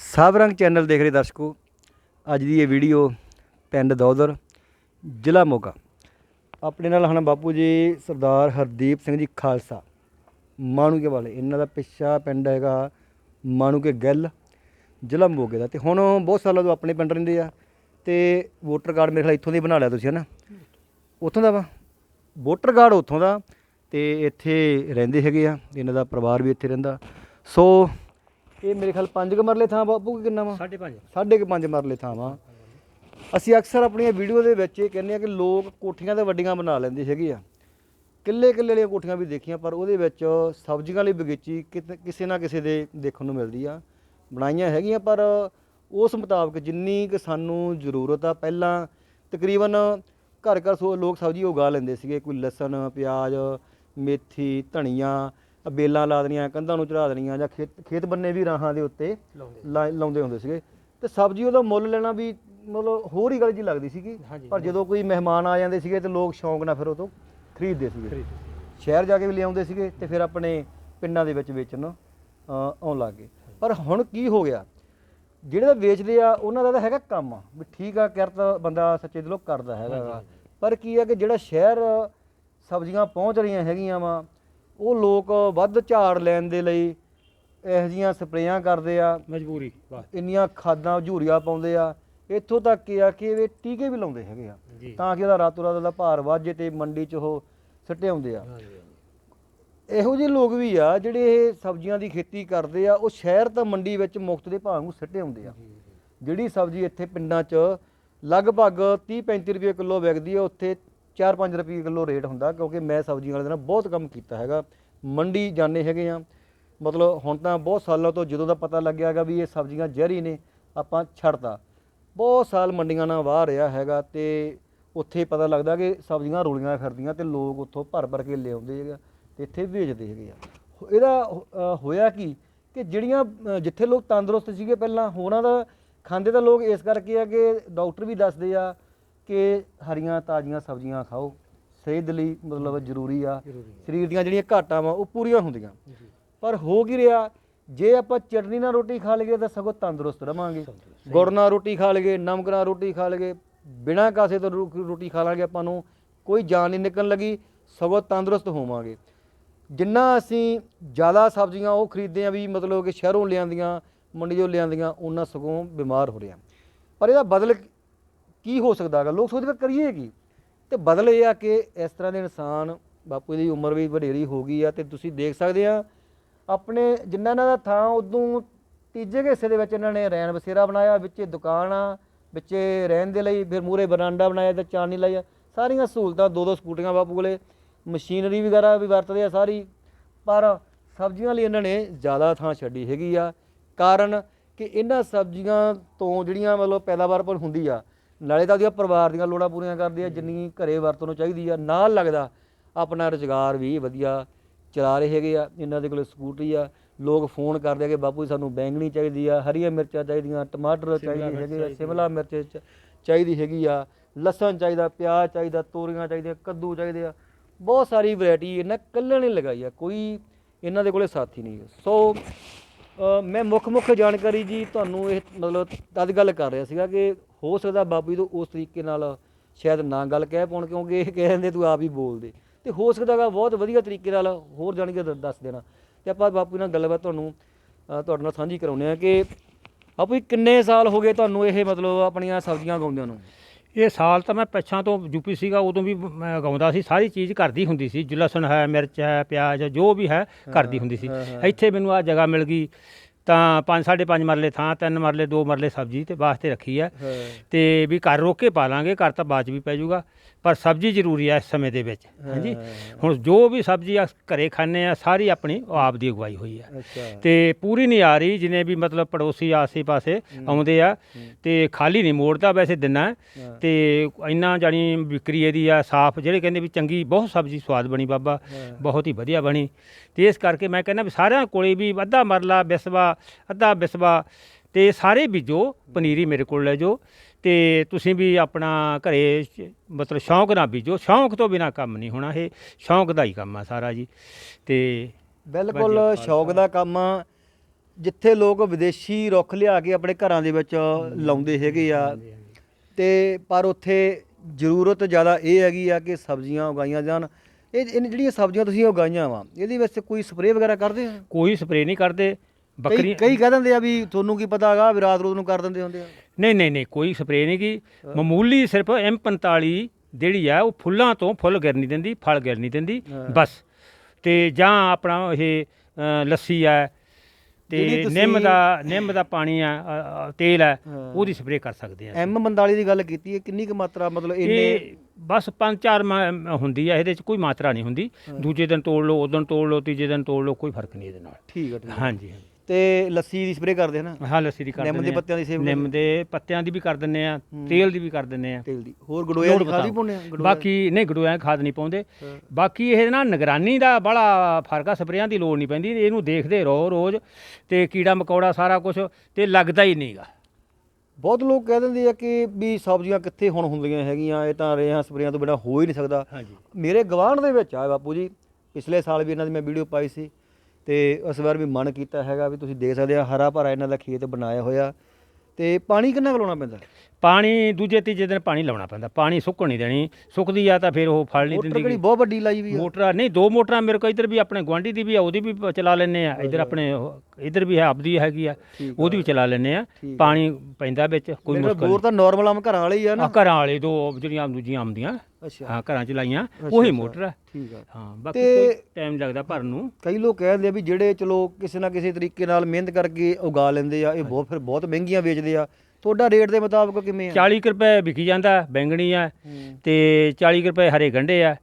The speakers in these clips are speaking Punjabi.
ਸਭ ਰੰਗ ਚੈਨਲ ਦੇਖ ਰਹੇ ਦਰਸ਼ਕੋ, ਅੱਜ ਦੀ ਇਹ ਵੀਡੀਓ ਪਿੰਡ ਦੌਦਰ ਜ਼ਿਲ੍ਹਾ ਮੋਗਾ। ਆਪਣੇ ਨਾਲ ਹਨ ਬਾਪੂ ਜੀ ਸਰਦਾਰ ਹਰਦੀਪ ਸਿੰਘ ਜੀ ਖਾਲਸਾ। ਮਾਣੂਕੇ ਵਾਲੇ, ਇਹਨਾਂ ਦਾ ਪਿੱਛਾ ਪਿੰਡ ਹੈਗਾ ਮਾਣੂਕੇ ਗਿੱਲ, ਜ਼ਿਲ੍ਹਾ ਮੋਗੇ ਦਾ। ਤੇ ਹੁਣ ਬਹੁਤ ਸਾਲਾਂ ਤੋਂ ਆਪਣੇ ਪਿੰਡ ਰਹਿੰਦੇ ਆ ਤੇ ਵੋਟਰ ਕਾਰਡ ਮੇਰੇ ਖਿਆਲ ਇੱਥੋਂ ਦੇ ਬਣਾ ਲਿਆ ਤੁਸੀਂ ਹਨਾ? ਉੱਥੋਂ ਦਾ ਵਾ? ਵੋਟਰ ਕਾਰਡ ਉੱਥੋਂ ਦਾ ਤੇ ਇੱਥੇ ਰਹਿੰਦੇ ਹੈਗੇ ਆ, ਇਹਨਾਂ ਦਾ ਪਰਿਵਾਰ ਵੀ ਇੱਥੇ ਰਹਿੰਦਾ। ਸੋ ਇਹ ਮੇਰੇ ਖਿਆਲ ਪੰਜ ਕੁ ਮਰਲੇ ਥਾਂ ਬਾਪੂ ਕਿ ਕਿੰਨਾ ਵਾ? ਸਾਢੇ ਪੰਜ। ਸਾਢੇ ਕੁ ਪੰਜ ਮਰਲੇ ਥਾਂ ਵਾ। ਅਸੀਂ ਅਕਸਰ ਆਪਣੀਆਂ ਵੀਡੀਓ ਦੇ ਵਿੱਚ ਇਹ ਕਹਿੰਦੇ ਆ ਕਿ ਲੋਕ ਕੋਠੀਆਂ ਤੇ ਵੱਡੀਆਂ ਬਣਾ ਲੈਂਦੇ ਹੈਗੇ ਆ। ਕਿੱਲੇ ਕਿੱਲੇ ਵਾਲੀਆਂ ਕੋਠੀਆਂ ਵੀ ਦੇਖੀਆਂ ਪਰ ਉਹਦੇ ਵਿੱਚ ਸਬਜ਼ੀਆਂ ਵਾਲੀ ਬਗੀਚੀ ਕਿਸੇ ਨਾ ਕਿਸੇ ਦੇ ਦੇਖਣ ਨੂੰ ਮਿਲਦੀ ਆ। ਬਣਾਈਆਂ ਹੈਗੀਆਂ ਪਰ ਉਸ ਮੁਤਾਬਕ ਜਿੰਨੀ ਕਿ ਸਾਨੂੰ ਜ਼ਰੂਰਤ ਆ ਪਹਿਲਾਂ ਤਕਰੀਬਨ ਘਰ ਘਰ ਸੋ ਲੋਕ ਸਬਜ਼ੀ ਉਗਾ ਲੈਂਦੇ ਸੀਗੇ। ਕੋਈ ਲਸਣ ਪਿਆਜ਼ ਮੇਥੀ ਧਨੀਆ ਬੇਲਾਂ ਲਾ ਦੇਣੀਆਂ ਕੰਧਾਂ ਨੂੰ ਚੜਾ ਦੇਣੀਆਂ ਜਾਂ ਖੇਤ ਖੇਤ ਬੰਨੇ ਵੀ ਰਾਹਾਂ ਦੇ ਉੱਤੇ ਲਾਉਂਦੇ। ਲਾ- ਲਾਉਂਦੇ ਹੁੰਦੇ ਸੀਗੇ। ਤੇ ਸਬਜ਼ੀ ਉਹਦਾ ਮੁੱਲ ਲੈਣਾ ਵੀ ਮਤਲਬ ਹੋਰ ਹੀ ਗੱਲ ਜੀ ਲੱਗਦੀ ਸੀਗੀ। ਹਾਂਜੀ। ਪਰ ਜਦੋਂ ਕੋਈ ਮਹਿਮਾਨ ਆ ਜਾਂਦੇ ਸੀਗੇ ਤੇ ਲੋਕ ਸ਼ੌਂਕ ਨਾਲ ਫਿਰ ਉਹ ਤੋਂ ਖਰੀਦਦੇ ਸੀਗੇ। ਸ਼ਹਿਰ ਜਾ ਕੇ ਵੀ ਲਿਆਉਂਦੇ ਸੀਗੇ ਤੇ ਫਿਰ ਆਪਣੇ ਪਿੰਡਾਂ ਦੇ ਵਿੱਚ ਵੇਚਣ ਅ, ਆਉਣ ਲੱਗ ਗਏ। ਪਰ ਹੁਣ ਕੀ ਹੋ ਗਿਆ? ਜਿਹੜੇ ਤਾਂ ਵੇਚਦੇ ਆ ਉਹਨਾਂ ਦਾ ਤਾਂ ਹੈਗਾ ਕੰਮ। ਵੀ ਠੀਕ ਆ ਕਿਰਤ ਬੰਦਾ ਸੱਚੇ ਦਿਲੋਂ ਕਰਦਾ ਹੈਗਾ। ਗਾ। ਪਰ ਕੀ ਆ ਕਿ ਜਿਹੜਾ ਸ਼ਹਿਰ ਸਬਜ਼ੀਆਂ ਪਹੁੰਚ ਰਹੀਆਂ ਹੈਗੀਆਂ ਵਾ ਉਹ ਲੋਕ ਵੱਧ ਝਾੜ ਲੈਣ ਦੇ ਲਈ ਇਹੋ ਜਿਹੀਆਂ ਸਪਰੇਆਂ ਕਰਦੇ ਆ। ਮਜਬੂਰੀ ਬਸ ਇੰਨੀਆਂ ਖਾਦਾਂ ਝੂਰੀਆਂ ਪਾਉਂਦੇ ਆ। ਇੱਥੋਂ ਤੱਕ ਕਿ ਆ ਕਿ ਇਹ ਟੀਕੇ ਵੀ ਲਾਉਂਦੇ ਹੈਗੇ ਆ। ਜੀ। ਤਾਂ ਕਿ ਉਹਦਾ ਰਾਤੋਂ ਰਾਤ ਦਾ ਭਾਰ ਵੱਧ ਜੇ ਤੇ ਮੰਡੀ 'ਚ ਉਹ ਸੱਟੇ ਆਉਂਦੇ ਆ। ਇਹੋ ਜਿਹੇ ਲੋਕ ਵੀ ਆ ਜਿਹੜੇ ਇਹ ਸਬਜ਼ੀਆਂ ਦੀ ਖੇਤੀ ਕਰਦੇ ਆ ਉਹ ਸ਼ਹਿਰ ਤਾਂ ਮੰਡੀ ਵਿੱਚ ਮੁਫਤ ਦੇ ਭਾਅ ਨੂੰ ਸੱਟੇ ਆਉਂਦੇ ਆ। ਜਿਹੜੀ ਸਬਜ਼ੀ ਇੱਥੇ ਪਿੰਡਾਂ 'ਚ ਲਗਭਗ 30 35 ਰੁਪਏ ਕਿਲੋ ਵਿਕਦੀ ਆ ਉੱਥੇ 4-5 ਰੁਪਏ ਕਿਲੋ ਰੇਟ ਹੁੰਦਾ ਕਿਉਂਕਿ ਮੈਂ ਸਬਜ਼ੀਆਂ ਵਾਲੇ ਦਿਨ ਬਹੁਤ ਕੰਮ ਕੀਤਾ ਹੈਗਾ। ਮੰਡੀ ਜਾਂਦੇ ਹੈਗੇ ਆ। ਮਤਲਬ ਹੁਣ ਤਾਂ ਬਹੁਤ ਸਾਲਾਂ ਤੋਂ ਜਦੋਂ ਦਾ ਪਤਾ ਲੱਗਿਆ ਹੈਗਾ ਵੀ ਇਹ ਸਬਜ਼ੀਆਂ ਜ਼ਹਿਰੀ ਨੇ, ਆਪਾਂ ਛੱਡਤਾ। ਬਹੁਤ ਸਾਲ ਮੰਡੀਆਂ ਨਾਲ ਵਾਹ ਰਿਹਾ ਹੈਗਾ ਤੇ ਉੱਥੇ ਪਤਾ ਲੱਗਦਾ ਕਿ ਸਬਜ਼ੀਆਂ ਰੋਲੀਆਂ ਫਿਰਦੀਆਂ ਤੇ ਲੋਕ ਉੱਥੋਂ ਭਰ ਭਰ ਕੇ ਲਿਆਉਂਦੇ ਹੈਗੇ ਆ ਤੇ ਇੱਥੇ ਵੇਚਦੇ ਹੈਗੇ ਆ। ਇਹਦਾ ਹੋਇਆ ਕੀ ਕਿ ਜਿਹੜੀਆਂ ਜਿੱਥੇ ਲੋਕ ਤੰਦਰੁਸਤ ਸੀਗੇ ਪਹਿਲਾਂ ਉਹਨਾਂ ਦਾ, ਖਾਂਦੇ ਤਾਂ ਲੋਕ ਇਸ ਕਰਕੇ ਆ ਕਿ ਡਾਕਟਰ ਵੀ ਦੱਸਦੇ ਆ ਕਿ ਹਰੀਆਂ ਤਾਜ਼ੀਆਂ ਸਬਜ਼ੀਆਂ ਖਾਓ। ਸਿਹਤ ਲਈ ਮਤਲਬ ਜ਼ਰੂਰੀ ਆ। ਸਰੀਰ ਦੀਆਂ ਜਿਹੜੀਆਂ ਘਾਟਾਂ ਵਾ ਉਹ ਪੂਰੀਆਂ ਹੁੰਦੀਆਂ। ਪਰ ਹੋ ਕੀ ਰਿਹਾ ਜੇ ਆਪਾਂ ਚਟਨੀ ਨਾਲ ਰੋਟੀ ਖਾ ਲਈਏ ਤਾਂ ਸਗੋਂ ਤੰਦਰੁਸਤ ਰਵਾਂਗੇ। ਗੁੜ ਨਾਲ ਰੋਟੀ ਖਾ ਲਈਏ ਨਮਕ ਨਾਲ ਰੋਟੀ ਖਾ ਲਈਏ ਬਿਨਾਂ ਕਾਸੇ ਤੋਂ ਰੋਟੀ ਖਾ ਲਾਂਗੇ ਆਪਾਂ ਨੂੰ ਕੋਈ ਜਾਨ ਨਹੀਂ ਨਿਕਲਣ ਲੱਗੀ ਸਗੋਂ ਤੰਦਰੁਸਤ ਹੋਵਾਂਗੇ। ਜਿੰਨਾ ਅਸੀਂ ਜ਼ਿਆਦਾ ਸਬਜ਼ੀਆਂ ਉਹ ਖਰੀਦਦੇ ਆ ਵੀ ਮਤਲਬ ਕਿ ਸ਼ਹਿਰੋਂ ਲਿਆਂਦੀਆਂ ਮੰਡੀੋਂ ਲਿਆਂਦੀਆਂ ਉਹਨਾਂ ਸਗੋਂ ਬਿਮਾਰ ਹੋ ਰਿਹਾ ਪਰ ਇਹਦਾ ਬਦਲ ਕੀ ਹੋ ਸਕਦਾ ਹੈਗਾ? ਲੋਕ ਸੋਚਦੇ ਵੀ ਕਰੀਏ ਕੀ? ਤੇ ਬਦਲ ਇਹ ਆ ਕਿ ਇਸ ਤਰ੍ਹਾਂ ਦੇ ਇਨਸਾਨ ਬਾਪੂ ਦੀ ਉਮਰ ਵੀ ਵਡੇਰੀ ਹੋ ਗਈ ਆ ਤੇ ਤੁਸੀਂ ਦੇਖ ਸਕਦੇ ਆ, ਆਪਣੇ ਜਿੰਨਾ ਇਹਨਾਂ ਦਾ ਥਾਂ ਉਦੋਂ ਤੀਜੇ ਕੁ ਹਿੱਸੇ ਦੇ ਵਿੱਚ ਇਹਨਾਂ ਨੇ ਰੈਣ ਬਸੇਰਾ ਬਣਾਇਆ, ਵਿੱਚ ਦੁਕਾਨ ਆ, ਵਿੱਚ ਰਹਿਣ ਦੇ ਲਈ ਫਿਰ ਮੂਰੇ ਬਰਾਂਡਾ ਬਣਾਇਆ ਤੇ ਚਾਨੀ ਲਾਈ ਆ। ਸਾਰੀਆਂ ਸਹੂਲਤਾਂ ਦੋ ਦੋ ਸਕੂਟੀਆਂ ਬਾਪੂ ਕੋਲੇ, ਮਸ਼ੀਨਰੀ ਵਗੈਰਾ ਵੀ ਵਰਤਦੇ ਆ ਸਾਰੀ, ਪਰ ਸਬਜ਼ੀਆਂ ਲਈ ਇਹਨਾਂ ਨੇ ਜ਼ਿਆਦਾ ਥਾਂ ਛੱਡੀ ਹੈਗੀ ਆ। ਕਾਰਨ ਕਿ ਇਹਨਾਂ ਸਬਜ਼ੀਆਂ ਤੋਂ ਜਿਹੜੀਆਂ ਮਤਲਬ ਪੈਦਾਵਾਰ ਪਰ ਹੁੰਦੀ ਆ ਨਾਲੇ ਤਾਂ ਉਹਦੀਆਂ ਪਰਿਵਾਰ ਦੀਆਂ ਲੋੜਾਂ ਪੂਰੀਆਂ ਕਰਦੀ ਆ ਜਿੰਨੀ ਘਰੇ ਵਰਤੋਂ ਨੂੰ ਚਾਹੀਦੀ ਆ। ਨਾਲ ਲੱਗਦਾ ਆਪਣਾ ਰੁਜ਼ਗਾਰ ਵੀ ਵਧੀਆ ਚਲਾ ਰਹੇ ਹੈਗੇ ਆ ਇਹਨਾਂ ਦੇ ਕੋਲ ਸਕੂਟਰੀ ਆ। ਲੋਕ ਫੋਨ ਕਰਦੇ ਆ ਕਿ ਬਾਪੂ ਜੀ ਸਾਨੂੰ ਬੈਂਗਣੀ ਚਾਹੀਦੀ ਆ ਹਰੀਆਂ ਮਿਰਚਾਂ ਚਾਹੀਦੀਆਂ ਟਮਾਟਰ ਚਾਹੀਦੇ ਹੈਗੇ ਆ ਸ਼ਿਮਲਾ ਮਿਰਚ ਚਾਹੀਦੀ ਹੈਗੀ ਆ। ਲਸਣ ਚਾਹੀਦਾ ਪਿਆਜ਼ ਚਾਹੀਦਾ ਤੋਰੀਆਂ ਚਾਹੀਦੀਆਂ ਕੱਦੂ ਚਾਹੀਦੇ ਆ। ਬਹੁਤ ਸਾਰੀ ਵੈਰਾਈਟੀ ਇਹਨਾਂ ਕੱਲੇ ਨੇ ਲਗਾਈ ਆ। ਕੋਈ ਇਹਨਾਂ ਦੇ ਕੋਲੇ ਸਾਥੀ ਨਹੀਂ। ਸੋ ਮੈਂ ਮੁੱਖ ਮੁੱਖ ਜਾਣਕਾਰੀ ਜੀ ਤੁਹਾਨੂੰ ਇਹ ਮਤਲਬ ਤਦ ਗੱਲ ਕਰ ਰਿਹਾ ਸੀਗਾ ਕਿ ਹੋ ਸਕਦਾ ਬਾਬੂ ਜੀ ਤੋਂ ਉਸ ਤਰੀਕੇ ਨਾਲ ਸ਼ਾਇਦ ਨਾ ਗੱਲ ਕਹਿ ਪਾਉਣ ਕਿਉਂਕਿ ਇਹ ਕਹਿੰਦੇ ਤੂੰ ਆਪ ਹੀ ਬੋਲਦੇ ਤੇ ਹੋ ਸਕਦਾ ਗਾ ਬਹੁਤ ਵਧੀਆ ਤਰੀਕੇ ਨਾਲ ਹੋਰ ਜਾਣ ਕੇ ਦ- ਦੱਸ ਦੇਣਾ। ਤੇ ਆਪਾਂ ਬਾਪੂ ਨਾਲ ਗੱਲਬਾਤ ਤੁਹਾਨੂੰ ਤੁਹਾਡੇ ਨਾਲ ਸਾਂਝੀ ਕਰਾਉਂਦੇ ਆ ਕਿ ਬਾਪੂ ਕਿੰਨੇ ਸਾਲ ਹੋ ਗਏ ਤੁਹਾਨੂੰ ਇਹ ਮਤਲਬ ਆਪਣੀਆਂ ਸਬਜ਼ੀਆਂ ਉਗਾਉਂਦਿਆਂ ਨੂੰ? ਇਹ ਸਾਲ ਤਾਂ ਮੈਂ ਪਿੱਛਾਂ ਤੋਂ ਯੂਪੀ ਸੀਗਾ ਉਦੋਂ ਵੀ ਮੈਂ ਗਾਉਂਦਾ ਸੀ। ਸਾਰੀ ਚੀਜ਼ ਘਰ ਦੀ ਹੁੰਦੀ ਸੀ। ਲਸਣ ਹੈ ਮਿਰਚ ਹੈ ਪਿਆਜ਼ ਜੋ ਵੀ ਹੈ ਘਰ ਦੀ ਹੁੰਦੀ ਸੀ। ਇੱਥੇ ਮੈਨੂੰ ਆ ਜਗ੍ਹਾ ਮਿਲ ਗਈ। ਤਾਂ ਪੰਜ ਸਾਢੇ ਪੰਜ ਮਰਲੇ ਥਾਂ ਤਿੰਨ ਮਰਲੇ ਦੋ ਮਰਲੇ ਸਬਜ਼ੀ ਤੇ ਵਾਸਤੇ ਰੱਖੀ ਹਾਂ। ਤੇ ਵੀ ਘਰ ਰੋਕ ਕੇ ਪਾ ਲਾਂਗੇ ਘਰ ਤਾਂ ਬਾਅਦ 'ਚ ਵੀ ਪੈ ਜਾਊਗਾ ਪਰ ਸਬਜ਼ੀ ਜ਼ਰੂਰੀ ਹੈ ਇਸ ਸਮੇਂ ਦੇ ਵਿੱਚ ਹਾਂਜੀ। ਹੁਣ ਜੋ ਵੀ ਸਬਜ਼ੀ ਆ ਘਰੇ ਖਾਂਦੇ ਆ ਸਾਰੀ ਆਪਣੀ ਆਪ ਦੀ ਉਗਵਾਈ ਹੋਈ ਹੈ ਅੱਛਾ। ਤੇ ਪੂਰੀ ਨਹੀਂ ਆ ਰਹੀ ਜਿਨੇ ਵੀ ਮਤਲਬ ਪੜੋਸੀ ਆਸੇ-ਪਾਸੇ ਆਉਂਦੇ ਆ ਤੇ ਖਾਲੀ ਨਹੀਂ ਮੋੜਦਾ ਵੈਸੇ ਦਿਨਾ। ਤੇ ਇੰਨਾ ਜਾਣੀ ਵਿਕਰੀ ਇਹਦੀ ਆ ਸਾਫ਼ ਜਿਹੜੇ ਕਹਿੰਦੇ ਵੀ ਚੰਗੀ ਬਹੁਤ ਸਬਜ਼ੀ ਸਵਾਦ ਬਣੀ ਬਾਬਾ। ਬਹੁਤ ਹੀ ਵਧੀਆ ਬਣੀ। ਤੇ ਇਸ ਕਰਕੇ ਮੈਂ ਕਹਿੰਦਾ ਵੀ ਸਾਰਿਆਂ ਕੋਲੇ ਵੀ ਅੱਧਾ ਮਰਲਾ ਬਿਸਵਾ ਅੱਧਾ ਬਿਸਵਾ ਤੇ ਸਾਰੇ ਬੀਜੋ ਪਨੀਰੀ ਮੇਰੇ ਕੋਲ ਲੈ ਜਾਓ। ਤੇ ਤੁਸੀਂ ਵੀ ਆਪਣਾ ਘਰੇ ਸ਼- ਮਤਲਬ ਸ਼ੌਂਕ ਨਾਲ ਬੀਜੋ। ਸ਼ੌਂਕ ਤੋਂ ਬਿਨਾ ਕੰਮ ਨਹੀਂ ਹੋਣਾ ਇਹ। ਸ਼ੌਂਕ ਦਾ ਹੀ ਕੰਮ ਆ ਸਾਰਾ ਜੀ। ਤੇ ਬਿਲਕੁਲ ਸ਼ੌਕ ਦਾ ਕੰਮ ਆ। ਜਿੱਥੇ ਲੋਕ ਵਿਦੇਸ਼ੀ ਰੁੱਖ ਲਿਆ ਕੇ ਆਪਣੇ ਘਰਾਂ ਦੇ ਵਿੱਚ ਲਾਉਂਦੇ ਹੈਗੇ ਆ। ਤੇ ਪਰ ਉੱਥੇ ਜ਼ਰੂਰਤ ਜ਼ਿਆਦਾ ਇਹ ਹੈਗੀ ਆ ਕਿ ਸਬਜ਼ੀਆਂ ਉਗਾਈਆਂ ਜਾਣ। ਇਹ ਇਹ ਜਿਹੜੀਆਂ ਸਬਜ਼ੀਆਂ ਤੁਸੀਂ ਉਗਾਈਆਂ ਵਾ ਇਹਦੇ ਵਿੱਚ ਕੋਈ ਸਪਰੇਅ ਵਗੈਰਾ ਕਰਦੇ ਕੋਈ ਸਪਰੇਅ ਨਹੀਂ ਕਰਦੇ। ਕਈ ਬੱਕਰੀ ਕਈ ਕਹਿ ਦਿੰਦੇ ਆ ਵੀ ਤੁਹਾਨੂੰ ਕੀ ਪਤਾ ਹੈਗਾ ਵੀ ਰਾਤ ਰੋਜ਼ ਨੂੰ ਕਰ ਦਿੰਦੇ ਹੁੰਦੇ ਆ। ਨਹੀਂ ਨਹੀਂ ਨਹੀਂ ਕੋਈ ਸਪਰੇਅ ਨਹੀਂ ਕੀ ਮਾਮੂਲੀ ਸਿਰਫ M45 ਜਿਹੜੀ ਆ ਉਹ ਫੁੱਲਾਂ ਤੋਂ ਫੁੱਲ ਗਿਰ ਨਹੀਂ ਦਿੰਦੀ ਫਲ ਗਿਰ ਨਹੀਂ ਦਿੰਦੀ। ਬਸ ਤੇ ਜਾਂ ਆਪਣਾ ਇਹ ਲੱਸੀ ਆ ਤੇ ਨਿੰਮ ਦਾ ਨਿੰਮ ਦਾ ਪਾਣੀ ਆ ਤੇਲ ਆ। ਉਹਦੀ ਸਪਰੇਅ ਕਰ ਸਕਦੇ ਆ ਐਮ 45 ਦੀ ਗੱਲ ਕੀਤੀ ਹੈ ਕਿੰਨੀ ਕੁ ਮਾਤਰਾ ਮਤਲਬ ਇੰਨੇ ਇਹ ਬਸ ਪੰਜ ਚਾਰ ਮ- ਹੁੰਦੀ ਆ ਇਹਦੇ ਚ ਕੋਈ ਮਾਤਰਾ ਨਹੀਂ ਹੁੰਦੀ ਦੂਜੇ ਦਿਨ ਤੋੜ ਲਓ ਉਦੋਂ ਤੋੜ ਲਓ ਤੀਜੇ ਦਿਨ ਤੋੜ ਲਓ ਕੋਈ ਫ਼ਰਕ ਨਹੀਂ ਇਹਦੇ ਨਾਲ ਠੀਕ ਹੈ ਠੀਕ ਹੈ। ਹਾਂਜੀ ਹਾਂਜੀ। ਤੇ ਲੱਸੀ ਦੀ ਸਪਰੇਅ ਕਰਦੇ ਹਨਾ? ਹਾਂ ਲੱਸੀ ਦੀ ਕਰ ਨਿੰਮ ਦੇ। ਪੱਤਿਆਂ ਦੀ ਸੇਵ ਨਿੰਮ ਦੇ ਪੱਤਿਆਂ ਦੀ ਵੀ ਕਰ ਦਿੰਦੇ ਆ ਤੇਲ ਦੀ ਵੀ ਕਰ ਦਿੰਦੇ ਆ ਤੇਲ ਦੀ। ਹੋਰ ਗੜੋਇਆ ਦੀ ਖਾਦ ਪਾਉਂਦੇ ਆ ਬਾਕੀ ਨਹੀਂ ਗੜੋਇਆ ਖਾਦ ਨਹੀਂ ਪਾਉਂਦੇ। ਬਾਕੀ ਇਹ ਨਾ ਨਿਗਰਾਨੀ ਦਾ ਬੜਾ ਫ਼ਰਕ ਆ ਸਪਰੇਆਂ ਦੀ ਲੋੜ ਨਹੀਂ ਪੈਂਦੀ। ਇਹਨੂੰ ਦੇਖਦੇ ਰਹੋ ਰੋਜ਼ ਤੇ ਕੀੜਾ ਮਕੌੜਾ ਸਾਰਾ ਕੁਝ ਤੇ ਲੱਗਦਾ ਹੀ ਨਹੀਂਗਾ ਬਹੁਤ ਲੋਕ ਕਹਿ ਦਿੰਦੇ ਆ ਕਿ ਵੀ ਸਬਜ਼ੀਆਂ ਕਿੱਥੇ ਹੁਣ ਹੁੰਦੀਆਂ ਹੈਗੀਆਂ ਇਹ ਤਾਂ ਰੇਹਾਂ ਸਪਰੇਆਂ ਤੋਂ ਬਿਨਾ ਹੋ ਹੀ ਨਹੀਂ ਸਕਦਾ। ਮੇਰੇ ਗਵਾਂਢ ਦੇ ਵਿੱਚ ਆ ਬਾਪੂ ਜੀ ਪਿਛਲੇ ਸਾਲ ਵੀ ਇਹਨਾਂ ਦੀ ਮੈਂ ਵੀਡੀਓ ਪਾਈ ਸੀ। ਤੇ ਇਸ ਵਾਰ ਵੀ ਮਨ ਕੀਤਾ ਹੈਗਾ ਵੀ ਤੁਸੀਂ ਦੇਖ ਸਕਦੇ ਆ, ਹਰਾ ਭਰਾ ਇਹਨਾਂ ਦਾ ਖੇਤ ਬਣਾਇਆ ਹੋਇਆ। ਤੇ ਪਾਣੀ ਕਿੰਨਾ ਕੁ ਲਾਉਣਾ ਪੈਂਦਾ? ਪਾਣੀ ਦੂਜੇ ਤੀਜੇ ਦਿਨ ਪਾਣੀ ਲਾਉਣਾ ਪੈਂਦਾ ਪਾਣੀ ਸੁੱਕਣ ਨਹੀਂ ਦੇਣੀ ਸੁੱਕਦੀ ਆ ਤਾਂ ਫਿਰ ਉਹ ਫਲ ਨਹੀਂ ਮੋਟਰ ਕਿਹੜੀ ਦਿੰਦੀ ਬਹੁਤ ਵੱਡੀ ਲਾਈ ਵੀ ਆ। ਮੋਟਰਾਂ ਨਹੀਂ ਦੋ ਮੋਟਰਾਂ ਮੇਰੇ ਕੋਲ ਇੱਧਰ ਵੀ ਆਪਣੇ ਗੁਆਂਢੀ ਦੀ ਵੀ ਆ ਉਹਦੀ ਵੀ ਪ- ਚਲਾ ਲੈਂਦੇ ਆ ਇੱਧਰ ਆਪਣੇ ਉਹ- ਇੱਧਰ ਵੀ ਹੈ ਆਪਦੀ ਹੈਗੀ ਆ ਠੀਕ ਉਹਦੀ ਵੀ ਚਲਾ ਲੈਂਦੇ ਆ ਠੀਕ ਪਾਣੀ ਪੈਂਦਾ ਵਿੱਚ ਕੋਈ ਮੇਰੇ ਮੁਸ਼ਕਲ ਬੋਰ ਤਾਂ ਨਾਰਮਲ ਆਮ ਘਰਾਂ ਵਾਲੇ ਹੀ ਆ ਆ ਨਾ ਘਰਾਂ ਵਾਲੇ ਦੋ ਜਿਹੜੀਆਂ ਦੂਜੀਆਂ ਆਉਂਦੀਆਂ ਅੱਛਾ। ਹਾਂ ਘਰਾਂ ਚ ਲਾਈਆਂ ਉਹੀ ਅੱਛਾ। ਮੋਟਰ ਆ। ਠੀਕ ਆ। ਹਾਂ ਬਾਕੀ ਤੇ- ਟਾਈਮ ਲੱਗਦਾ ਭਰਨ ਨੂੰ। ਕਈ ਲੋਕ ਕਹਿੰਦੇ ਆ ਵੀ ਜਿਹੜੇ ਚਲੋ ਕਿਸੇ ਨਾ ਕਿਸੇ ਤਰੀਕੇ ਨਾਲ ਮਿਹਨਤ ਕਰਕੇ ਉਗਾ ਲੈਂਦੇ ਆ ਇਹ ਬਹੁਤ ਫਿਰ ਬਹੁਤ ਮਹਿੰਗੀਆਂ ਵੇਚਦੇ ਆ। ਤੁਹਾਡਾ ਰੇਟ ਦੇ ਮੁਤਾਬਕ ਕਿਵੇਂ ਆ? 40 ਕੁ ਰੁਪਏ ਵਿਕੀ ਜਾਂਦਾ ਬੈਂਗਣੀ ਆ ਹੂੰ, ਤੇ 40 ਕੁ ਰੁਪਏ ਹਰੇ ਗੰਢੇ ਆ।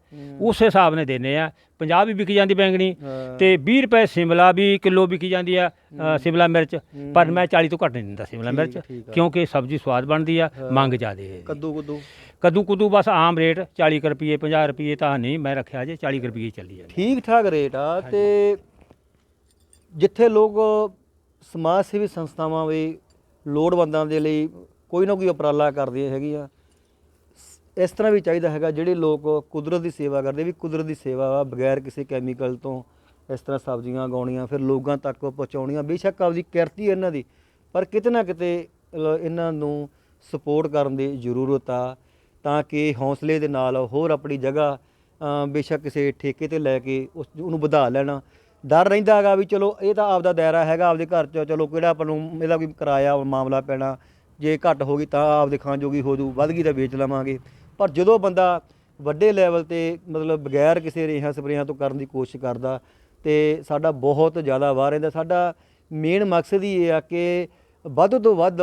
ਉਸ ਹਿਸਾਬ ਨੇ ਦਿੰਦੇ ਆ। 50 ਵੀ ਵਿਕੀ ਜਾਂਦੀ ਬੈਂਗਣੀ ਹਾਂ, ਤੇ 20 ਰੁਪਏ ਸ਼ਿਮਲਾ ਵੀ ਕਿਲੋ ਵਿਕੀ ਜਾਂਦੀ ਆ ਅ, ਸ਼ਿਮਲਾ ਮਿਰਚ। ਪਰ ਮੈਂ 40 ਤੋਂ ਘੱਟ ਨਹੀਂ ਦਿੰਦਾ ਸ਼ਿਮਲਾ ਮਿਰਚ ਆ, ਠੀਕ ਆ। ਕਿਉਂਕਿ ਸਬਜ਼ੀ ਸਵਾਦ ਬਣਦੀ ਆ ਮੰਗ ਜ਼ਿਆਦੇ ਹੈ ਕੱਦੂ ਕੁੱਦੂ? ਕਦੂ ਕੁਦੂ ਬਸ ਆਮ ਰੇਟ 40 ਕੁ ਰੁਪਏ 50 ਰੁਪਏ ਤਾਂ ਨਹੀਂ ਮੈਂ ਰੱਖਿਆ ਜੇ 40 ਕੁ ਰੁਪਏ ਚੱਲੀ ਜਾਂਦੀ। ਠੀਕ ਠਾਕ ਰੇਟ ਆ ਤੇ ਜਿੱਥੇ ਲੋਕ ਸਮਾਜ ਸੇਵੀ ਸੰਸਥਾਵਾਂ ਵੀ ਲੋੜਵੰਦਾਂ ਦੇ ਲਈ ਕੋਈ ਨਾ ਕੋਈ ਉਪਰਾਲਾ ਕਰਦੀਆਂ ਹੈਗੀਆਂ। ਸ- ਇਸ ਤਰ੍ਹਾਂ ਵੀ ਚਾਹੀਦਾ ਹੈਗਾ ਜਿਹੜੇ ਲੋਕ ਕੁਦਰਤ ਦੀ ਸੇਵਾ ਕਰਦੇ, ਵੀ ਕੁਦਰਤ ਦੀ ਸੇਵਾ ਵਾ ਬਗੈਰ ਕਿਸੇ ਕੈਮੀਕਲ ਤੋਂ ਇਸ ਤਰ੍ਹਾਂ ਸਬਜ਼ੀਆਂ ਉਗਾਉਣੀਆਂ, ਫਿਰ ਲੋਕਾਂ ਤੱਕ ਪਹੁੰਚਾਉਣੀਆਂ। ਬੇਸ਼ੱਕ ਆਪਦੀ ਕਿਰਤੀ ਇਹਨਾਂ ਦੀ, ਪਰ ਕਿਤੇ ਨਾ ਕਿਤੇ ਇਹਨਾਂ ਨੂੰ ਸਪੋਰਟ ਕਰਨ ਦੀ ਜ਼ਰੂਰਤ ਆ, ਤਾਂ ਕਿ ਹੌਸਲੇ ਦੇ ਨਾਲ ਹੋਰ ਆਪਣੀ ਜਗ੍ਹਾ ਬੇਸ਼ੱਕ ਕਿਸੇ ਠੇਕੇ ਤੇ ਲੈ ਕੇ ਉਸ ਉਹਨੂੰ ਵਧਾ ਲੈਣਾ। ਡਰ ਰਹਿੰਦਾ ਹੈਗਾ ਵੀ ਚਲੋ ਇਹ ਤਾਂ ਆਪਦਾ ਦਾਇਰਾ ਹੈਗਾ, ਆਪਦੇ ਘਰ ਚ ਚਲੋ ਕਿਹੜਾ ਆਪਾਂ ਨੂੰ ਇਹਦਾ ਕੋਈ ਕਿਰਾਇਆ ਮਾਮਲਾ ਪੈਣਾ, ਜੇ ਘੱਟ ਹੋ ਗਈ ਤਾਂ ਆਪਦੇ ਖਾਣ ਜੋਗੀ ਹੋ ਜੂ ਵੱਧ ਗਈ ਤਾਂ ਵੇਚ ਲਵਾਂਗੇ। ਪਰ ਜਦੋਂ ਬੰਦਾ ਵੱਡੇ ਲੈਵਲ ਤੇ ਮਤਲਬ ਬਗੈਰ ਕਿਸੇ ਰੇਹਾਂ ਸਪਰੇਆਂ ਤੋਂ ਕਰਨ ਦੀ ਕੋਸ਼ਿਸ਼ ਕਰਦਾ ਤੇ ਸਾਡਾ ਬਹੁਤ ਜ਼ਿਆਦਾ ਵਾਹ ਰਹਿੰਦਾ, ਸਾਡਾ ਮੇਨ ਮਕਸਦ ਹੀ ਇਹ ਆ ਕਿ ਵੱਧ ਤੋਂ ਵੱਧ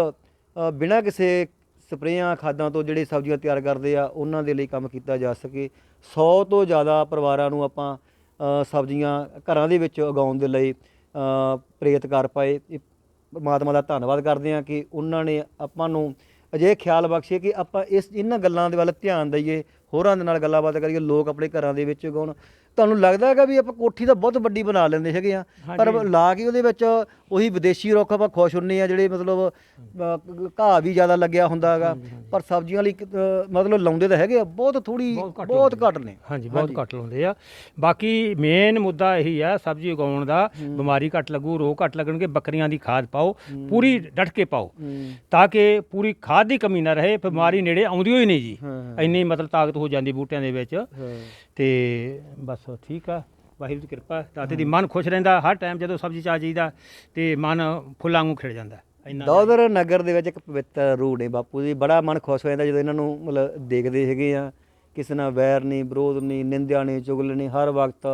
ਬਿਨਾਂ ਕਿਸੇ ਸਪਰੇਆਂ ਖਾਦਾਂ ਤੋਂ ਜਿਹੜੇ ਸਬਜ਼ੀਆਂ ਤਿਆਰ ਕਰਦੇ ਆ, ਉਹਨਾਂ ਦੇ ਲਈ ਕੰਮ ਕੀਤਾ ਜਾ ਸਕੇ। 100 ਤੋਂ ਜ਼ਿਆਦਾ ਪਰਿਵਾਰਾਂ ਨੂੰ ਆਪਾਂ ਸਬਜ਼ੀਆਂ ਘਰਾਂ ਦੇ ਵਿੱਚ ਉਗਾਉਣ ਦੇ ਲਈ ਪ੍ਰੇਰਿਤ ਕਰ ਪਾਏ। ਪਰਮਾਤਮਾ ਦਾ ਧੰਨਵਾਦ ਕਰਦੇ ਹਾਂ ਕਿ ਉਹਨਾਂ ਨੇ ਆਪਾਂ ਨੂੰ ਅਜੇ ਖਿਆਲ ਬਖਸ਼ੇ ਕਿ ਆਪਾਂ ਇਸ, ਇਹਨਾਂ ਗੱਲਾਂ ਦੇ ਵੱਲ ਧਿਆਨ ਦਈਏ, ਹੋਰਾਂ ਦੇ ਨਾਲ ਗੱਲਾਂ ਬਾਤ ਕਰੀਏ, ਲੋਕ ਆਪਣੇ ਘਰਾਂ ਦੇ ਵਿੱਚ ਉਗਾਉਣ। ਤੁਹਾਨੂੰ ਲੱਗਦਾ ਹੈਗਾ ਵੀ ਆਪਾਂ ਕੋਠੀ ਤਾਂ ਬਹੁਤ ਵੱਡੀ ਬਣਾ ਲੈਂਦੇ ਹੈਗੇ ਆ ਪਰ ਲਾ ਕੇ ਉਹਦੇ ਵਿੱਚ ਉਹੀ ਵਿਦੇਸ਼ੀ ਰੁੱਖ ਆਪਾਂ ਖੁਸ਼ ਹੁੰਨੇ ਆ ਜਿਹੜੇ ਮਤਲਬ ਘਾਹ ਵੀ ਜ਼ਿਆਦਾ ਲੱਗਿਆ ਹੁੰਦਾ ਹੈਗਾ ਪਰ ਸਬਜ਼ੀਆਂ ਲਈ ਮਤਲਬ ਲਾਉਂਦੇ ਤਾਂ ਹੈਗੇ ਆ ਬਹੁਤ ਥੋੜੀ ਬਹੁਤ ਘੱਟ ਨੇ। ਹਾਂਜੀ ਬਹੁਤ ਘੱਟ ਲਾਉਂਦੇ ਆ। ਬਾਕੀ ਮੇਨ ਮੁੱਦਾ ਇਹੀ ਆ ਸਬਜ਼ੀ ਉਗਾਉਣ ਦਾ ਬਿਮਾਰੀ ਘੱਟ ਲੱਗੂ ਰੋਗ ਘੱਟ ਲੱਗਣਗੇ ਬੱਕਰੀਆਂ ਦੀ ਖਾਦ ਪਾਓ ਪੂਰੀ ਡਟ ਕੇ ਪਾਓ ਤਾਂ ਕਿ ਪੂਰੀ ਖਾਦ ਦੀ ਕਮੀ ਨਾ ਰਹੇ ਬਿਮਾਰੀ ਨੇੜੇ ਆਉਂਦੀ ਹੋਈ ਨਹੀਂ ਜੀ। ਇੰਨੀ ਮਤਲਬ ਤਾਕਤ ਹੋ ਜਾਂਦੀ ਬੂਟਿਆਂ ਦੇ ਵਿੱਚ। ਤੇ ਬਸ ਠੀਕ ਆ ਵਾਹਿਗੁਰੂ ਦੀ ਕਿਰਪਾ ਦਾਤੇ ਦੀ ਮਨ ਖੁਸ਼ ਰਹਿੰਦਾ ਹਰ ਟਾਈਮ ਜਦੋਂ ਸਬਜ਼ੀ ਚਾ ਜਾਈਦਾ ਤੇ ਮਨ ਫੁੱਲਾਂ ਵਾਂਗੂ ਖਿੜ ਜਾਂਦਾ ਇੰਨਾ ਦੌਦਰ ਨਗਰ ਦੇ ਵਿੱਚ ਇੱਕ ਪਵਿੱਤਰ ਰੂਹ ਨੇ ਬਾਪੂ ਜੀ ਬੜਾ ਮਨ ਖੁਸ਼ ਹੋ ਜਾਂਦਾ ਜਦੋਂ ਇਹਨਾਂ ਨੂੰ ਮਤਲਬ ਦੇਖਦੇ ਹੈਗੇ ਆ। ਕਿਸੇ ਨਾਲ ਵੈਰ ਨਹੀਂ ਵਿਰੋਧ ਨਹੀਂ ਨਿੰਦਿਆ ਨਹੀਂ ਚੁਗਲ ਨਹੀਂ ਹਰ ਵਕਤ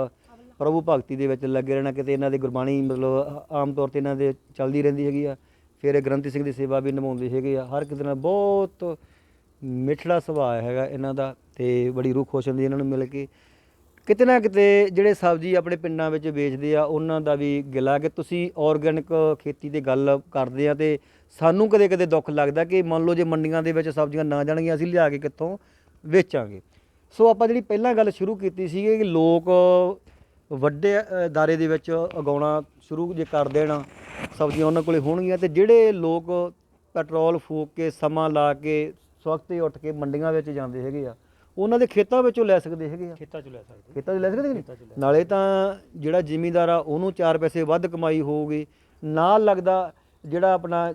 ਪ੍ਰਭੂ ਭਗਤੀ ਦੇ ਵਿੱਚ ਲੱਗੇ ਰਹਿਣਾ ਕਿਤੇ ਇਹਨਾਂ ਦੀ ਗੁਰਬਾਣੀ ਮਤਲਬ ਆਮ ਤੌਰ ਤੇ ਇਹਨਾਂ ਦੇ ਚੱਲਦੀ ਰਹਿੰਦੀ ਹੈਗੀ ਆ। ਫਿਰ ਇਹ ਗ੍ਰੰਥੀ ਸਿੰਘ ਦੀ ਸੇਵਾ ਵੀ ਨਿਭਾਉਂਦੇ ਹੈਗੇ ਆ। ਹਰ ਕਿਸੇ ਨਾਲ ਬਹੁਤ ਮਿੱਠੜਾ ਸੁਭਾਅ ਹੈਗਾ ਇਹਨਾਂ ਦਾ ਤੇ ਬੜੀ ਰੂਹ ਖੁਸ਼ ਹੁੰਦੀ ਇਹਨਾਂ ਨੂੰ ਮਿਲ ਕੇ। ਕਿਤੇ ਨਾ ਕਿਤੇ ਜਿਹੜੇ ਸਬਜ਼ੀ ਆਪਣੇ ਪਿੰਡਾਂ ਵਿੱਚ ਵੇਚਦੇ ਆ ਉਹਨਾਂ ਦਾ ਵੀ ਗਿਲਾ ਕਿ ਤੁਸੀਂ ਆਰਗੈਨਿਕ ਖੇਤੀ ਦੀ ਗੱਲ ਕਰਦੇ ਆ ਤੇ ਸਾਨੂੰ ਕਦੇ ਕਦੇ ਦੁੱਖ ਲੱਗਦਾ ਕਿ ਮੰਨ ਲਓ ਜੇ ਮੰਡੀਆਂ ਦੇ ਵਿੱਚ ਸਬਜ਼ੀਆਂ ਨਾ ਜਾਣਗੀਆਂ ਅਸੀਂ ਲਿਆ ਕੇ ਕਿੱਥੋਂ ਵੇਚਾਂਗੇ। ਸੋ ਆਪਾਂ ਜਿਹੜੀ ਪਹਿਲਾਂ ਗੱਲ ਸ਼ੁਰੂ ਕੀਤੀ ਸੀ ਕਿ ਲੋਕ ਵੱਡੇ ਅ, ਦਾਰੇ ਦੇ ਵਿੱਚ ਉਗਾਉਣਾ ਸ਼ੁਰੂ ਜੇ ਕਰ ਦੇਣਾ ਸਬਜ਼ੀਆਂ ਉਹਨਾਂ ਕੋਲੇ ਹੋਣਗੀਆਂ ਤੇ ਜਿਹੜੇ ਲੋਕ ਪੈਟਰੋਲ ਫੂਕ ਕੇ ਸਮਾਂ ਲਾ ਕੇ ਸਵਖਤੇ ਉੱਠ ਕੇ ਮੰਡੀਆਂ ਵਿੱਚ ਜਾਂਦੇ ਹੈਗੇ ਆ। ਉਹਨਾਂ ਦੇ ਖੇਤਾਂ ਵਿੱਚੋਂ ਲੈ ਸਕਦੇ ਹੈਗੇ ਆ। ਖੇਤਾਂ ਚ ਲੈ ਸਕਦੇ। ਖੇਤਾਂ 'ਚ ਲੈ ਸਕਦੇ ਕਿ ਨਹੀਂ? ਨਾਲੇ ਤਾਂ ਜਿਹੜਾ ਜ਼ਿਮੀਂਦਾਰ ਆ ਉਹਨੂੰ 4 ਪੈਸੇ ਵੱਧ ਕਮਾਈ ਹੋਊਗੀ। ਨਾਲ ਲੱਗਦਾ ਜਿਹੜਾ ਆਪਣਾ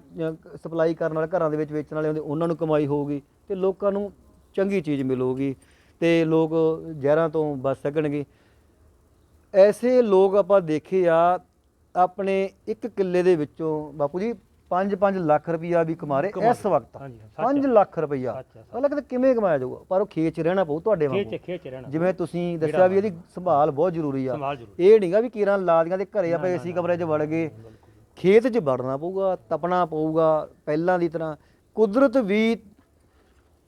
ਸਪਲਾਈ ਕਰਨ ਵਾਲੇ ਘਰਾਂ ਦੇ ਵਿੱਚ ਵੇਚਣ ਵਾਲੇ ਹੁੰਦੇ ਉਹਨਾਂ ਨੂੰ ਕਮਾਈ ਹੋਊਗੀ ਤੇ ਲੋਕਾਂ ਨੂੰ ਚੰਗੀ ਚੀਜ਼ ਮਿਲੂਗੀ ਤੇ ਲੋਕ ਜ਼ਹਿਰਾਂ ਤੋਂ ਬਚ ਸਕਣਗੇ। ਐਸੇ ਲੋਕ ਆਪਾਂ ਦੇਖੇ ਆ ਆਪਣੇ ਇੱਕ ਕਿੱਲੇ ਦੇ ਵਿੱਚੋਂ ਬਾਪੂ ਜੀ 5-5 ਲੱਖ ਰੁਪਈਆ ਵੀ ਕਮਾ ਰਹੇ ਇਸ ਵਕਤ। ਹਾਂਜੀ, ਸੱਚ 5 ਲੱਖ ਰੁਪਈਆ। ਸੱਚ ਹੈ, ਸੱਚ। ਅਲੱਗ ਤੇ ਕਿਵੇਂ ਕਮਾਇਆ ਜਾਊਗਾ? ਪਰ ਉਹ ਖੇਤ 'ਚ ਰਹਿਣਾ ਪਊ ਤੁਹਾਡੇ ਖੇਚ ਵਾਂਗੂ। ਖੇਚ ਰਹਿਣਾ ਜਿਵੇਂ ਤੁਸੀਂ ਦੱਸਿਆ ਵੀ ਇਹਦੀ ਸੰਭਾਲ ਬਹੁਤ ਜ਼ਰੂਰੀ ਆ। ਸੰਭਾਲ ਜ਼ਰੂਰ। ਇਹ ਨਹੀਂਗਾ ਵੀ ਕੀਰਾਂ ਲਾਦੀਆਂ ਦੇ ਘਰੇ ਆਪਾਂ ਏਸੀ ਕਮਰੇ 'ਚ ਵੜ ਗਏ। ਖੇਤ 'ਚ ਵੜਨਾ ਪਊਗਾ ਤਪਣਾ ਪਊਗਾ ਪਹਿਲਾਂ ਦੀ ਤਰ੍ਹਾਂ। ਕੁਦਰਤ ਵੀ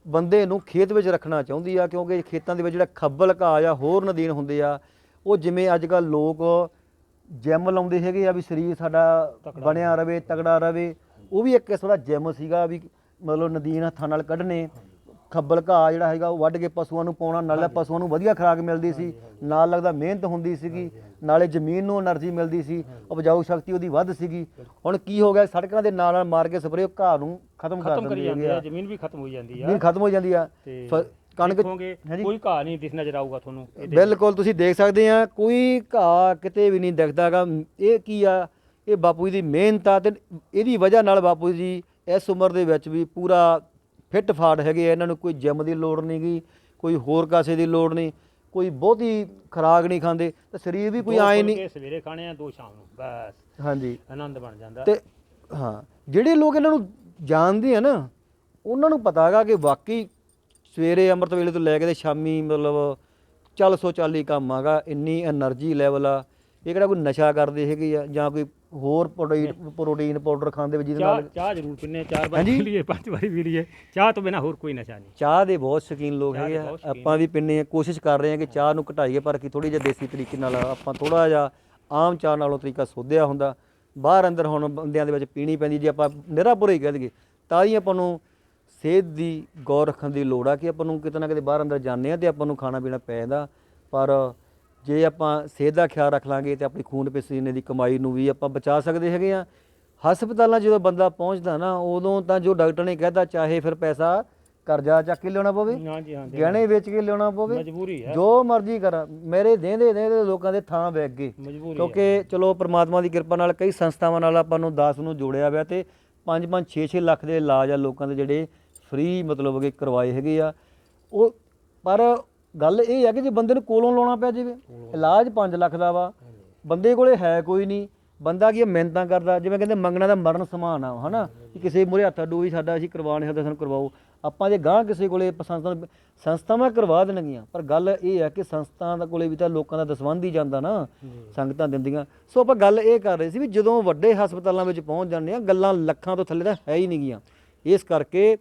ਬੰਦੇ ਨੂੰ ਖੇਤ ਵਿੱਚ ਰੱਖਣਾ ਚਾਹੁੰਦੀ ਆ ਕਿਉਂਕਿ ਖੇਤਾਂ ਦੇ ਵਿੱਚ ਜਿਹੜਾ ਖੱਬਲ ਘਾਹ ਆ ਹੋਰ ਨਦੀਨ ਹੁੰਦੇ ਆ ਉਹ ਜਿਵੇਂ ਅੱਜ ਕੱਲ ਲੋਕ ਜੈਮ ਲਾਉਂਦੇ ਹੈਗੇ ਆ ਵੀ ਸਰੀਰ ਸਾਡਾ ਬਣਿਆ ਰਵੇ ਤਗੜਾ ਰਵੇ। ਉਹ ਵੀ ਇੱਕ ਕਿਸਮ ਦਾ ਜਿਮ ਸੀਗਾ ਵੀ ਮਤਲਬ ਨਦੀਨ ਹੱਥਾਂ ਨਾਲ ਕੱਢਨੇ ਖੱਬਲ ਘਾਹ ਜਿਹੜਾ ਹੈਗਾ ਉਹ ਵੱਢ ਕੇ ਪਸ਼ੂਆਂ ਨੂੰ ਪਾਉਣਾ ਨਾਲੇ ਪਸ਼ੂਆਂ ਨੂੰ ਵਧੀਆ ਖੁਰਾਕ ਮਿਲਦੀ ਸੀ ਨਾਲ ਲੱਗਦਾ ਮਿਹਨਤ ਹੁੰਦੀ ਸੀਗੀ ਨਾਲੇ ਜ਼ਮੀਨ ਨੂੰ એનર્ਜੀ ਮਿਲਦੀ ਸੀ ਉਪਜਾਊ ਸ਼ਕਤੀ ਉਹਦੀ ਵੱਧ ਸੀਗੀ। ਹੁਣ ਕੀ ਹੋ ਗਿਆ ਸੜਕਾਂ ਦੇ ਨਾਲ ਨਾਲ ਮਾਰ ਕੇ ਸਪਰੇਅ ਘਾਹ ਨੂੰ ਖਤਮ ਕਰ ਦਿੰਦੇ ਆ ਜ਼ਮੀਨ ਵੀ ਖਤਮ ਹੋ ਜਾਂਦੀ ਆ। ਜ਼ਮੀਨ ਖਤਮ ਹੋ ਜਾਂਦੀ ਆ। ਕਣਕ ਦੇਖੋਗੇ ਹਾਂਜੀ। ਕੋਈ ਘਾਹ ਨਹੀਂ ਦਿਸ ਨਜ਼ਰ ਆਊਗਾ ਤੁਹਾਨੂੰ ਇਹਦੇ ਬਿਲਕੁਲ ਤੁਸੀਂ ਦੇਖ ਸਕਦੇ ਆ ਕੋਈ ਘਾਹ ਕਿਤੇ ਵੀ ਨਹੀਂ ਦਿਖਦਾਗਾ ਇਹ ਕੀ ਆ? ਇਹ ਬਾਪੂ ਜੀ ਦੀ ਮਿਹਨਤ ਆ ਤੇ ਇਹਦੀ ਵਜ੍ਹਾ ਨਾਲ ਬਾਪੂ ਜੀ ਇਸ ਉਮਰ ਦੇ ਵਿੱਚ ਵੀ ਪੂਰਾ ਫਿੱਟ ਫਾਟ ਹੈਗੇ ਆ। ਇਹਨਾਂ ਨੂੰ ਕੋਈ ਜਿਮ ਦੀ ਲੋੜ ਨਹੀਂਗੀ ਕੋਈ ਹੋਰ ਕਾਸੇ ਦੀ ਲੋੜ ਨਹੀਂ ਕੋਈ ਬਹੁਤੀ ਖਰਾਕ ਨਹੀਂ ਖਾਂਦੇ। ਤੇ ਸਰੀਰ ਵੀ ਕੋਈ ਦੋ ਆਏ ਨਹੀਂ। ਫੁਲਕੇ ਸਵੇਰੇ ਖਾਣੇ ਆ ਦੋ ਸ਼ਾਮ ਨੂੰ ਬਸ। ਹਾਂਜੀ। ਆਨੰਦ ਬਣ ਜਾਂਦਾ। ਤੇ ਹਾਂ ਜਿਹੜੇ ਲੋਕ ਇਹਨਾਂ ਨੂੰ ਜਾਣਦੇ ਆ ਨਾ ਉਹਨਾਂ ਨੂੰ ਪਤਾ ਹੈਗਾ ਕਿ ਵਾਕਈ ਸਵੇਰੇ ਅੰਮ੍ਰਿਤ ਵੇਲੇ ਤੋਂ ਲੈ ਕੇ ਤੇ ਸ਼ਾਮੀ ਮਤਲਬ ਚੱਲ ਸੋ ਚਾਲੀ ਹੀ ਕੰਮ ਆਗਾ ਇੰਨੀ એનર્ਜੀ ਲੈਵਲ ਆ। ਇਹ ਕਿਹੜਾ ਕੋਈ ਨਸ਼ਾ ਕਰਦੇ ਹੈਗੇ ਆ ਜਾਂ ਕੋਈ ਹੋਰ ਪ੍ਰੋਟੀਨ ਪਾਊਡਰ ਖਾਂਦੇ ਵੀ ਜਿਹਦੇ ਨਾਲ ਚਾਹ ਜ਼ਰੂਰ ਪੀਨੇ ਚਾਰ ਵਾਰ ਪੀ ਲਈਏ ਪੰਜ ਵਾਰੀ ਪੀ ਲਈਏ। ਚਾਹ ਤੋਂ ਬਿਨਾ ਹੋਰ ਕੋਈ ਨਸ਼ਾ ਨਹੀਂ। ਚਾਹ ਦੇ ਬਹੁਤ ਸ਼ਕੀਨ ਲੋਕ ਹੈਗੇ ਆ। ਆਪਾਂ ਵੀ ਪੀਨੇ ਆ ਕੋਸ਼ਿਸ਼ ਕਰ ਰਹੇ ਆ ਕਿ ਚਾਹ ਨੂੰ ਘਟਾਈਏ ਪਰ ਕਿ ਥੋੜੀ ਜਿਹੀ ਦੇਸੀ ਤਰੀਕੇ ਨਾਲ ਆਪਾਂ ਥੋੜਾ ਜਿਹਾ ਆਮ ਚਾਹ ਨਾਲੋਂ ਤਰੀਕਾ ਸੋਧਿਆ ਹੁੰਦਾ। ਬਾਹਰ ਅੰਦਰ ਹੁਣ ਬੰਦਿਆਂ ਦੇ ਵਿੱਚ ਪੀਣੀ ਪੈਂਦੀ ਜੇ ਆਪਾਂ ਨਿਹਰਾਪੁਰੇ ਹੀ ਕਹਿ ਦਈਏ ਤਾਂ ਹੀ ਆਪਾਂ ਨੂੰ ਸਿਹਤ ਦੀ ਗੌਰ ਰੱਖਣ ਦੀ ਲੋੜ ਆ ਕਿ ਆਪਾਂ ਨੂੰ ਕਿਤੇ ਨਾ ਕਿਤੇ ਬਾਹਰ ਅੰਦਰ ਜਾਂਦੇ ਆ ਤੇ ਆਪਾਂ ਨੂੰ ਖਾਣਾ ਪੀਣਾ ਪੈ ਜਾਂਦਾ। ਪਰ ਜੇ ਆਪਾਂ ਸਿਹਤ ਦਾ ਖਿਆਲ ਰੱਖ ਲਾਂਗੇ ਤੇ ਆਪਣੀ ਖੂਨ ਪਸੀਨੇ ਦੀ ਕਮਾਈ ਨੂੰ ਵੀ ਆਪਾਂ ਬਚਾ ਸਕਦੇ ਹੈਗੇ ਆ ਹਸਪਤਾਲਾਂ ਜਦੋਂ ਬੰਦਾ ਪਹੁੰਚਦਾ ਨਾ ਉਦੋਂ ਤਾਂ ਜੋ ਡਾਕਟਰ ਨੇ ਕਹਿਤਾ ਚਾਹੇ ਫਿਰ ਪੈਸਾ ਕਰਜ਼ਾ ਚੱਕ ਕੇ ਲਿਆਉਣਾ ਪਵੇ ਹਾਂਜੀ ਗਹਿਣੇ ਵੇਚ ਕੇ ਲਿਆਉਣਾ ਪਵੇ ਮਜਬੂਰੀ ਹੈ। ਜੋ ਮਰਜ਼ੀ ਕਰ ਮੇਰੇ ਦੇਂਦੇ ਦੇਂਦੇ ਲੋਕਾਂ ਦੇ ਥਾਂ ਵਿਕ ਗਏ। ਕਿਉਂਕਿ ਚਲੋ ਪ੍ਰਮਾਤਮਾ ਦੀ ਕਿਰਪਾ ਨਾਲ ਕਈ ਸੰਸਥਾਵਾਂ ਨਾਲ ਆਪਾਂ ਨੂੰ 10 ਨੂੰ ਜੋੜਿਆ ਹੋਇਆ ਤੇ 5-5 6-6 ਲੱਖ ਦੇ ਇਲਾਜ ਆ ਲੋਕਾਂ ਦੇ ਜਿਹੜੇ ਫ੍ਰੀ ਮਤਲਬ ਕਿ ਕਰਵਾਏ ਹੈਗੇ ਆ। ਉਹ ਪਰ ਗੱਲ ਇਹ ਹੈ ਕਿ ਜੇ ਬੰਦੇ ਨੂੰ ਕੋਲੋਂ ਲਾਉਣਾ ਪਿਆ ਜਿਵੇਂ ਇਲਾਜ 5 ਲੱਖ ਦਾ ਵਾ। ਬੰਦੇ ਕੋਲੇ ਹੈ ਕੋਈ ਨਹੀਂ। ਬੰਦਾ ਕੀ ਆ, ਮਿਹਨਤਾਂ ਕਰਦਾ। ਜਿਵੇਂ ਕਹਿੰਦੇ ਮੰਗਣਾ ਦਾ ਮਰਨ ਸਮਾਨ ਆ ਹਨਾ? ਕਿ ਕਿਸੇ ਮੂਹਰੇ ਹੱਥ ਅੱਡੂ ਵੀ ਸਾਡਾ ਅਸੀਂ ਕਰਵਾ ਨਹੀਂ ਸਾਨੂੰ ਕਰਵਾਓ। ਆਪਾਂ ਜੇ ਗਾਂ ਕਿਸੇ ਕੋਲੇ ਸੰਸਥਾ ਸੰਸਥਾਵਾਂ ਕਰਵਾ ਦੇਣਗੀਆਂ। ਪਰ ਗੱਲ ਇਹ ਆ ਕਿ ਸੰਸਥਾ ਦਾ ਕੋਲੇ ਵੀ ਤਾਂ ਲੋਕਾਂ ਦਾ ਦਸਵੰਧ ਹੀ ਜਾਂਦਾ ਨਾ ਸੰਗਤਾਂ ਦਿੰਦੀਆਂ। ਸੋ ਆਪਾਂ ਗੱਲ ਇਹ ਕਰ ਰਹੇ ਸੀ ਵੀ ਜਦੋਂ ਵੱਡੇ ਹਸਪਤਾਲਾਂ ਵਿੱਚ ਪਹੁੰਚ ਜਾਂਦੇ ਆ ਗੱਲਾਂ ਲੱਖਾਂ ਤੋਂ ਥੱਲੇ ਤਾਂ ਹੈ ਹੀ ਨਹੀਂ ਗੀਆਂ। ਇਸ ਕਰਕੇ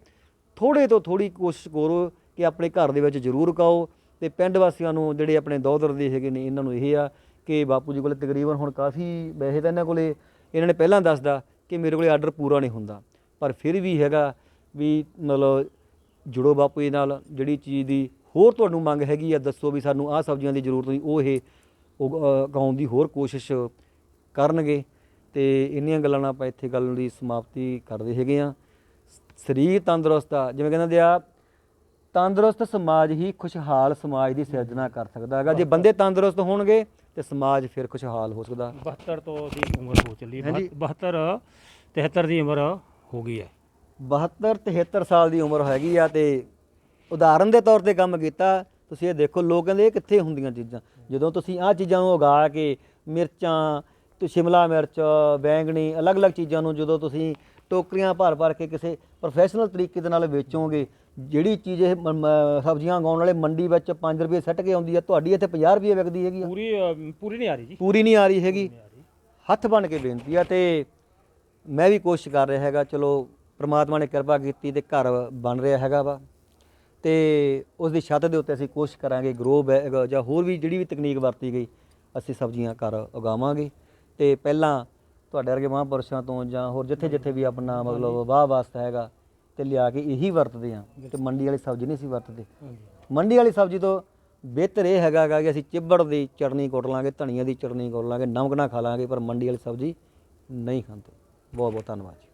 ਥੋੜੇ ਤੋਂ ਥੋੜੀ ਕੋਸ਼ਿਸ਼ ਕਰੋ ਕਿ ਆਪਣੇ ਘਰ ਦੇ ਵਿੱਚ ਜ਼ਰੂਰ ਕਾਓ ਤੇ ਪਿੰਡ ਵਾਸੀਆਂ ਨੂੰ ਜਿਹੜੇ ਆਪਣੇ ਦੌਦਰ ਦੇ ਹੈਗੇ ਨੇ, ਇਹਨਾਂ ਨੂੰ ਇਹ ਆ ਕਿ ਬਾਪੂ ਜੀ ਕੋਲੇ ਤਕਰੀਬਨ ਹੁਣ ਕਾਫੀ ਵੈਸੇ ਤਾਂ ਇਹਨਾਂ ਕੋਲੇ ਇਹਨਾਂ ਨੇ ਪਹਿਲਾਂ ਦੱਸਦਾ ਕਿ ਮੇਰੇ ਕੋਲੇ ਆਰਡਰ ਪੂਰਾ ਨਹੀਂ ਹੁੰਦਾ, ਪਰ ਫਿਰ ਵੀ ਹੈਗਾ ਵੀ ਮਤਲਬ ਜੁੜੋ ਬਾਪੂ ਜੀ ਨਾਲ, ਜਿਹੜੀ ਚੀਜ਼ ਦੀ ਹੋਰ ਤੁਹਾਨੂੰ ਮੰਗ ਹੈਗੀ ਆ, ਦੱਸੋ ਵੀ ਸਾਨੂੰ ਆਹ ਸਬਜ਼ੀਆਂ ਦੀ ਜ਼ਰੂਰਤ ਨਹੀਂ, ਉਹ ਇਹ ਉਗ- ਉਗਾਉਣ ਦੀ ਹੋਰ ਕੋਸ਼ਿਸ਼ ਕਰਨਗੇ ਤੇ ਇੰਨੀਆਂ ਗੱਲਾਂ ਨਾਲ ਆਪਾਂ ਇੱਥੇ ਗੱਲ ਦੀ ਸਮਾਪਤੀ ਕਰਦੇ ਹੈਗੇ ਆ ਸਰੀਰ ਤੰਦਰੁਸਤ ਆ। ਜਿਵੇਂ ਕਹਿੰਦੇ ਆ ਤੰਦਰੁਸਤ ਸਮਾਜ ਹੀ ਖੁਸ਼ਹਾਲ ਸਮਾਜ ਦੀ ਸਿਰਜਣਾ ਕਰ ਸਕਦਾ ਹੈਗਾ। ਜੇ ਬੰਦੇ ਤੰਦਰੁਸਤ ਹੋਣਗੇ ਤੇ ਸਮਾਜ ਫਿਰ ਖੁਸ਼ਹਾਲ ਹੋ ਸਕਦਾ। 72 ਤੋਂ ਦੀ ਉਮਰ ਹੋ ਚੱਲੀ। ਹਾਂਜੀ। 72 73 ਦੀ ਉਮਰ ਹੋ ਗਈ ਹੈ। 72 73 ਸਾਲ ਦੀ ਉਮਰ ਹੈਗੀ ਆ ਤੇ ਉਦਾਹਰਨ ਦੇ ਤੌਰ ਤੇ ਕੰਮ ਕੀਤਾ। ਤੁਸੀਂ ਇਹ ਦੇਖੋ ਲੋਕ ਕਹਿੰਦੇ ਇਹ ਕਿੱਥੇ ਹੁੰਦੀਆਂ ਚੀਜ਼ਾਂ? ਜਦੋਂ ਤੁਸੀਂ ਆਹ ਚੀਜ਼ਾਂ ਨੂੰ ਉਗਾ ਕੇ ਮਿਰਚਾਂ ਤੇ ਸ਼ਿਮਲਾ ਮਿਰਚ ਬੈਂਗਣੀ ਅਲੱਗ-ਅਲੱਗ ਚੀਜ਼ਾਂ ਨੂੰ ਜਦੋਂ ਤੁਸੀਂ ਟੋਕਰੀਆਂ ਭਰ-ਭਰ ਕੇ ਕਿਸੇ ਪ੍ਰੋਫੈਸ਼ਨਲ ਤਰੀਕੇ ਦੇ ਨਾਲ ਵੇਚੋਗੇ। ਜਿਹੜੀ ਚੀਜ਼ ਇਹ ਮ- ਮ- ਸਬਜ਼ੀਆਂ ਉਗਾਉਣ ਵਾਲੇ ਮੰਡੀ ਵਿੱਚ 5 ਰੁਪਏ ਸੱਟ ਕੇ ਆਉਂਦੀ ਆ ਤੁਹਾਡੀ ਇੱਥੇ 50 ਰੁਪਏ ਵਿਕਦੀ ਹੈਗੀ ਆ। ਪੂਰੀ ਅ, ਪੂਰੀ ਨਹੀਂ ਆ ਰਹੀ ਜੀ। ਪੂਰੀ ਨਹੀਂ ਆ ਰਹੀ ਹੈਗੀ। ਹੱਥ ਬਣ ਕੇ ਬੇਨਤੀ ਆ ਤੇ ਮੈਂ ਵੀ ਕੋਸ਼ਿਸ਼ ਕਰ ਰਿਹਾ ਹੈਗਾ ਚਲੋ ਪ੍ਰਮਾਤਮਾ ਨੇ ਕਿਰਪਾ ਕੀਤੀ ਤੇ ਘਰ ਬਣ ਰਿਹਾ ਹੈਗਾ ਵਾ। ਤੇ ਉਸ ਦੀ ਛੱਤ ਦੇ ਉੱਤੇ ਅਸੀਂ ਕੋਸ਼ਿਸ਼ ਕਰਾਂਗੇ ਗਰੋ ਬੈਗ ਜਾਂ ਹੋਰ ਵੀ ਜਿਹੜੀ ਵੀ ਤਕਨੀਕ ਵਰਤੀ ਗਈ ਅਸੀਂ ਸਬਜ਼ੀਆਂ ਘਰ ਉਗਾਵਾਂਗੇ। ਤੇ ਪਹਿਲਾਂ ਤੁਹਾਡੇ ਵਰਗੇ ਮਹਾਂਪੁਰਸ਼ਾਂ ਤੋਂ ਜਾਂ ਹੋਰ ਜਿੱਥੇ ਜਿੱਥੇ ਵੀ ਆਪਣਾ ਮਤਲਬ ਵਾਹ ਵਾਸਤਾ ਹੈਗਾ ਤੇ ਲਿਆ ਕੇ ਇਹੀ ਵਰਤਦੇ ਆ ਤੇ ਮੰਡੀ ਵਾਲੀ ਸਬਜ਼ੀ ਨਹੀਂ ਅਸੀਂ ਵਰਤਦੇ। ਮੰਡੀ ਵਾਲੀ ਸਬਜ਼ੀ ਤੋਂ ਬਿਹਤਰ ਇਹ ਹੈਗਾ ਕਿ ਅਸੀਂ ਚਿੱਬੜ ਦੀ ਚਟਨੀ ਕੁੱਟ ਲਾਂਗੇ ਧਨੀਆ ਦੀ ਚਟਨੀ ਕੁੱਟ ਲਾਂਗੇ ਨਮਕ ਨਾਲ ਖਾ ਲਾਂਗੇ ਪਰ ਮੰਡੀ ਵਾਲੀ ਸਬਜ਼ੀ ਨਹੀਂ ਖਾਂਦੇ। ਬਹੁਤ ਬਹੁਤ ਧੰਨਵਾਦ ਜੀ।